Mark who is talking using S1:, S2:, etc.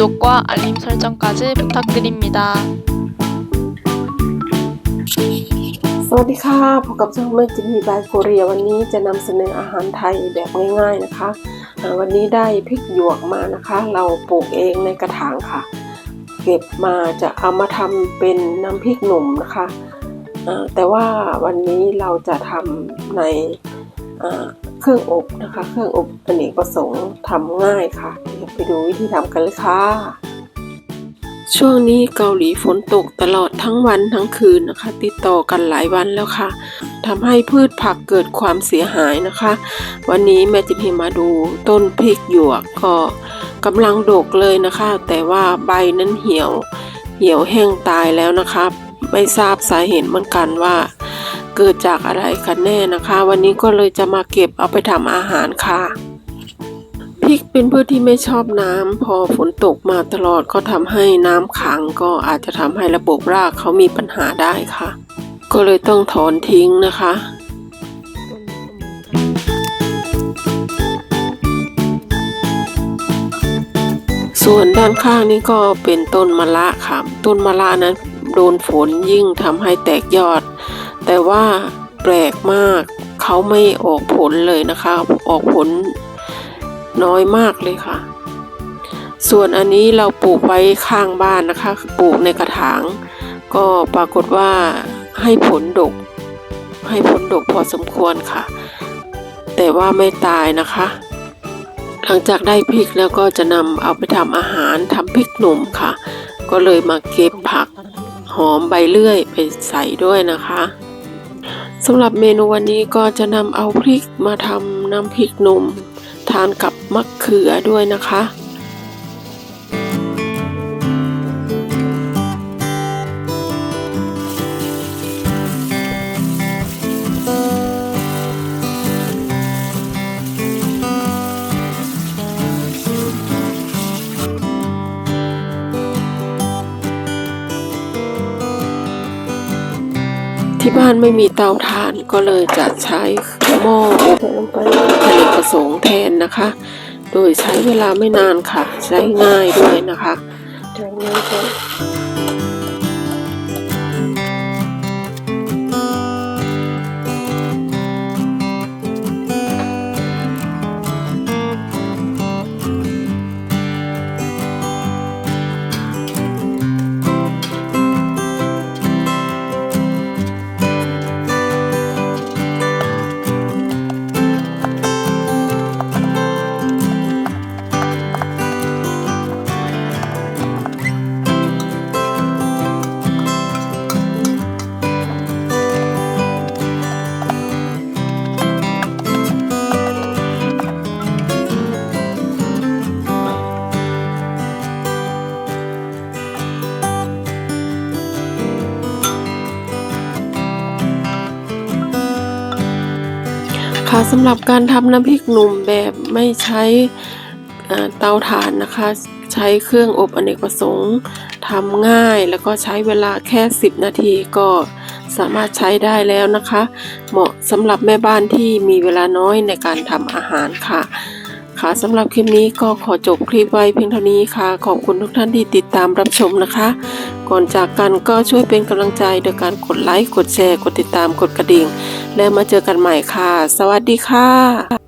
S1: 구독과 알림 설정까지 부탁드립니다.
S2: สวัสดีค่ะพบกับช่องแม่จิมมี่บายโคเรียวันนี้จะนำเสนออาหารไทยแบบง่ายๆนะคะอ่าวันนี้ได้พริกหยวกมานะคะ เราปลูกเองในกระถางค่ะ เก็บมาจะเอามาทำเป็นน้ำพริกหนุ่มนะคะอ่าแต่ว่าวันนี้เราจะทำในอ่า เครื่องอบนะคะ เครื่องอบอเนกประสงค์ทำง่ายค่ะเดี๋ยวไปดูวิธีทำกันเลยค่ะ ช่วงนี้เกาหลีฝนตกตลอดทั้งวันทั้งคืนนะคะ ติดต่อกันหลายวันแล้วค่ะทำให้พืชผักเกิดความเสียหายนะคะ วันนี้แม่จะพามาดูต้นพริกหยวกก็กำลังดกเลยนะคะ แต่ว่าใบนั้นเหี่ยวเหี่ยวแห้งตายแล้วนะคะ ไม่ทราบสาเหตุเหมือนกันว่า เกิดจากอะไรกันแน่นะคะ วันนี้ก็เลยจะมาเก็บเอาไปทำอาหารค่ะพริกเป็นพืชที่ไม่ชอบน้ำพอฝนตกมาตลอดก็ทำให้น้ำขังก็อาจจะทำให้ระบบรากเขามีปัญหาได้ค่ะ ก็เลยต้องถอนทิ้งนะคะส่วนด้านข้างนี่ก็เป็นต้นมะละค่ะ ต้นมะละนั้นโดนฝนยิ่งทำให้แตกยอด แต่ว่าแปลกมากเขาไม่ออกผลเลยนะคะ ออกผลน้อยมากเลยค่ะ ส่วนอันนี้เราปลูกไว้ข้างบ้านนะคะ ปลูกในกระถาง ก็ปรากฏว่าให้ผลดก ให้ผลดกพอสมควรค่ะ แต่ว่าไม่ตายนะคะ หลังจากได้พริกแล้วก็จะนำเอาไปทำอาหารทำพริกหนุ่มค่ะ ก็เลยมาเก็บผักหอมใบเลื่อยไปใส่ด้วยนะคะ สำหรับเมนูวันนี้ก็จะนำเอาพริกมาทำน้ำพริกหนุ่ม ทานกับมะเขือด้วยนะคะ ที่บ้านไม่มีเตาถ่านก็เลยจะใช้หม้อใส่ลงไปผลิตประสงค์แทนนะคะ โดยใช้เวลาไม่นานค่ะ ใช้ง่ายด้วยนะคะใช้ง่ายด้วย คะสำหรับการทำน้ำพริกหนุ่มแบบไม่ใช้เตาถ่านนะคะ ใช้เครื่องอบอเนกประสงค์ทำง่ายแล้วก็ใช้เวลาแค่ 10 นาทีก็สามารถใช้ได้แล้วนะคะ เหมาะสำหรับแม่บ้านที่มีเวลาน้อยในการทำอาหารค่ะะคะสำหรับคลิปนี้ก็ขอจบคลิปไว้เพียงเท่านี้ค่ะ ขอบคุณทุกท่านที่ติดตามรับชมนะคะ ก่อนจากกันก็ช่วยเป็นกำลังใจโดยการกดไลค์ กดแชร์ กดติดตาม กดกระดิ่ง แล้วมาเจอกันใหม่ค่ะ สวัสดีค่ะ